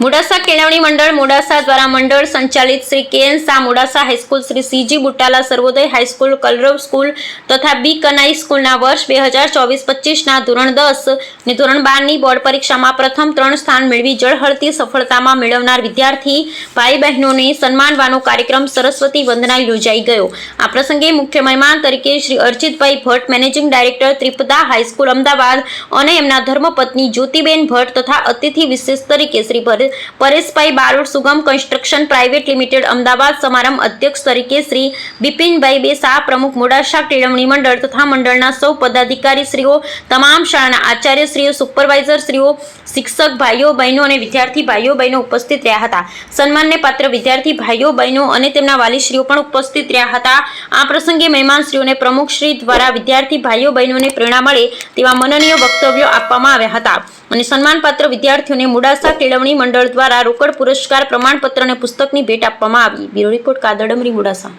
મોડાસા કેળવણી મંડળ, મોડાસા દ્વારા મંડળ સંચાલિત Shri K N Shah Modasa high school Shri C G Butala Sarvodaya high school, Kalrav school તથા બી કનાઈ સ્કૂલના વર્ષ બે હજાર ચોવીસ પચીસના ધોરણ દસ અને ધોરણ બારની બોર્ડ પરીક્ષામાં પ્રથમ ત્રણ સ્થાન મેળવી જળહળતી સફળતામાં મેળવનાર વિદ્યાર્થી ભાઈ બહેનોને સન્માનવાનો કાર્યક્રમ સરસ્વતી વંદના યોજાઈ ગયો. આ પ્રસંગે મુખ્ય મહેમાન તરીકે Shri Architbhai Bhatt, managing director Tripada high school Ahmedabad અને એમના ધર્મપત્ની જ્યોતિબેન ભટ્ટ તથા અતિથિ વિશેષ તરીકે શ્રી પરે- પરેશભાઈ બારોટ સુગમ કન્સ્ટ્રક્શન પ્રાઇવેટ લિમિટેડ અમદાવાદ સમારંભ અધ્યક્ષ તરીકે શ્રી બિપિનભાઈ બે શાહ પ્રમુખ મોડાસા કેળવણી મંડળ તથા મંડળના સૌ પદાધિકારીશ્રીઓ, તમામ શાળાના આચાર્ય શ્રીઓ સુપરવાઇઝર શ્રીઓ શિક્ષક ભાઈઓ, બહેનો અને વિદ્યાર્થી ભાઈઓ, બહેનો ઉપસ્થિત રહ્યા હતા. સન્માનને પાત્ર વિદ્યાર્થી ભાઈઓ, બહેનો અને તેમના વાલીશ્રીઓ પણ ઉપસ્થિત રહ્યા હતા. આ પ્રસંગે મહેમાનશ્રીઓને પ્રમુખશ્રી દ્વારા વિદ્યાર્થી ભાઈઓ, બહેનોને પ્રેરણા મળે તેવા મનનીય વક્તવ્યો આપવામાં આવ્યા હતા. અને સન્માનપાત્ર વિદ્યાર્થીઓને મુડાસા કેળવણી મંડળ દ્વારા રોકડ પુરસ્કાર પ્રમાણપત્ર અને પુસ્તકની ભેટ આપવામાં આવી. બ્યુરો રિપોર્ટ કાદડમરી મોડાસા.